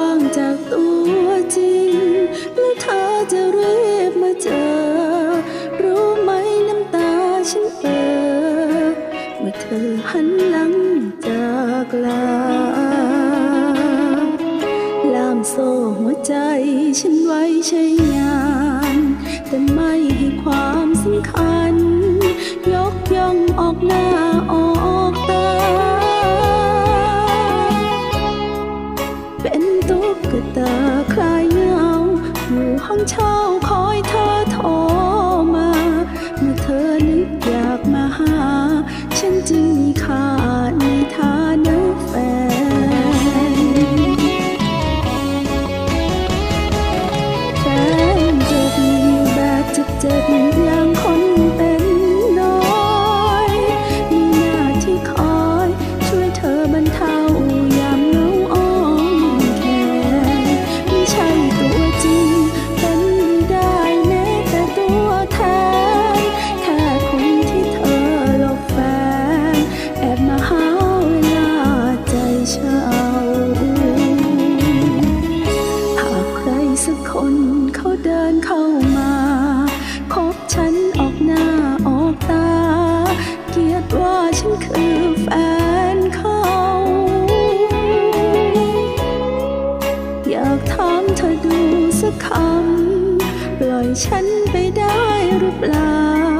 ว่างจากตัวจริง แล้วเธอจะรีบมาเจอ รู้ไหมน้ำตาฉันเออเมื่อเธอหันหลังจากลาลามโซ่หัวใจฉันไว้ใช้งาน แต่ไม่ให้ความสำคัญ ยกย่องออกหน้า ห้องเช่าคอยเธอโทรมา เมื่อเธอนึกอยากมาหา ฉันจึงมีค่าในฐานะแฟน แฟนเจ็บแบบเจ็บๆ สักคำ ปล่อยฉันไปได้หรือเปล่า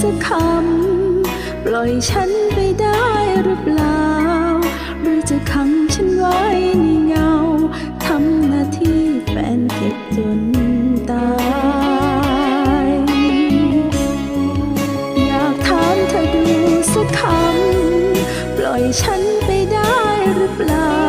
สักคำ ปล่อยฉันไปได้หรือเปล่า หรือจะขังฉันไว้ในเงา ทำหน้าที่แฟนเก็บจนตาย อยากถามเธอดูสักคำ ปล่อยฉันไปได้หรือเปล่า